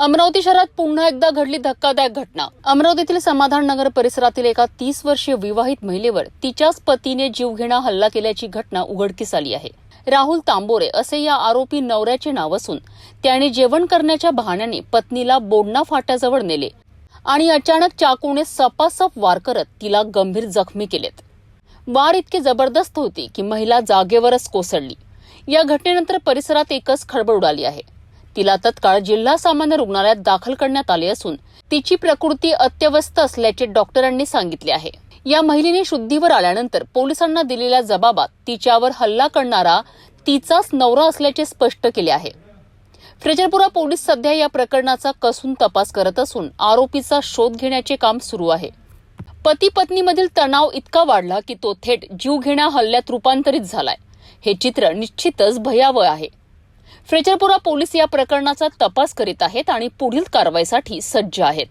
अमरावती शहरात पुन्हा एकदा घडली धक्कादायक घटना. अमरावतीतील समाधान नगर परिसरातील एका तीस वर्षीय विवाहित महिलेवर तिच्याच पतीने जीवघेणा हल्ला केल्याची घटना उघडकीस आली आहे. राहुल तांबोरे असे या आरोपी नवऱ्याचे नाव असून त्याने जेवण करण्याच्या बहाण्याने पत्नीला बोडणा फाट्याजवळ नेले आणि अचानक चाकूने सपासप वार करत तिला गंभीर जखमी केलेत. वार इतकी जबरदस्त होती की महिला जागेवरच कोसळली. या घटनेनंतर परिसरात एकच खळबळ उडाली आहे. तिला तत्काळ जिल्हा सामान्य रुग्णालयात दाखल करण्यात आले असून तिची प्रकृती अत्यवस्थ असल्याचे डॉक्टरांनी सांगितले आहे. या महिलेने शुद्धीवर आल्यानंतर पोलिसांना दिलेल्या जबाबात तिच्यावर हल्ला करणारा तिचाच नवरा असल्याचे स्पष्ट केले आहे. फ्रेजरपुरा पोलीस सध्या या प्रकरणाचा कसून तपास करत असून आरोपीचा शोध घेण्याचे काम सुरू आहे. पती पत्नीमधील तणाव इतका वाढला की तो थेट जीवघेण्या हल्ल्यात रूपांतरित झालाय. हे चित्र निश्चितच भयावह आहे. फ्रेजरपुरा पोलीस या प्रकरणाचा तपास करीत आहेत आणि पुढील कारवाईसाठी सज्ज आहेत.